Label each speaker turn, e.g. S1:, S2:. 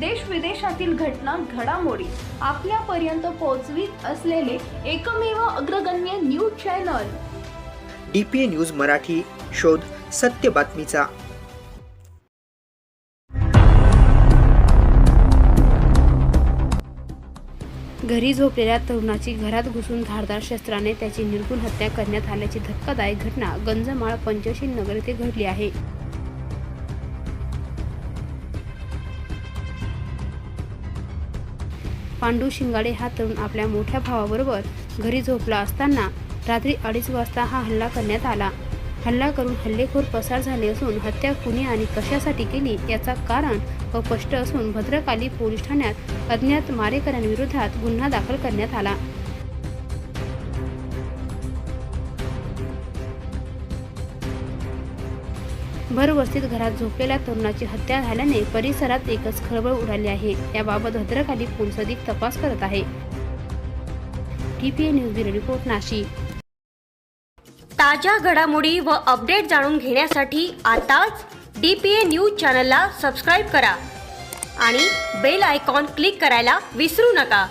S1: देश विदेशातील घटना घडामोडी आपल्यापर्यंत पोहोचवीत असलेले एकमेव अग्रगण्य news channel.
S2: D P A news Marathi शोध सत्य बातमीचा.
S3: घरी झोपलेल्या तरुणाची घरात घुसून धारदार शस्त्राने त्याची निर्गुण हत्या करण्यात आल्याची धक्कादायक घटना गंजमाळ पंचशील नगर येथे घडली आहे. पांडू शिंगाडे हा तरुण आपल्या मोठ्या भावाबरोबर घरी झोपला असताना रात्री अडीच वाजता हा हल्ला करण्यात आला. हल्ला करून हल्लेखोर पसार झाले असून हत्या कुणी आणि कशासाठी केली याचा कारण अस्पष्ट असून भद्रकाली पोलीस ठाण्यात अज्ञात मारेकऱ्यांविरोधात गुन्हा दाखल करण्यात आला. भरवस्तीत घरात झोपलेल्या तरुणाची हत्या झाल्याने परिसरात एकच खळबळ उडाली आहे. याबाबत भद्रकाली पोलीस अधिक तपास करत आहे. TPA news bureau report Nashik.
S4: ताज्या घडामोडी व अपडेट जाणून घेण्यासाठी आताच डी पी ए न्यूज चॅनलला सबस्क्राईब करा आणि बेल आयकॉन क्लिक करायला विसरू नका.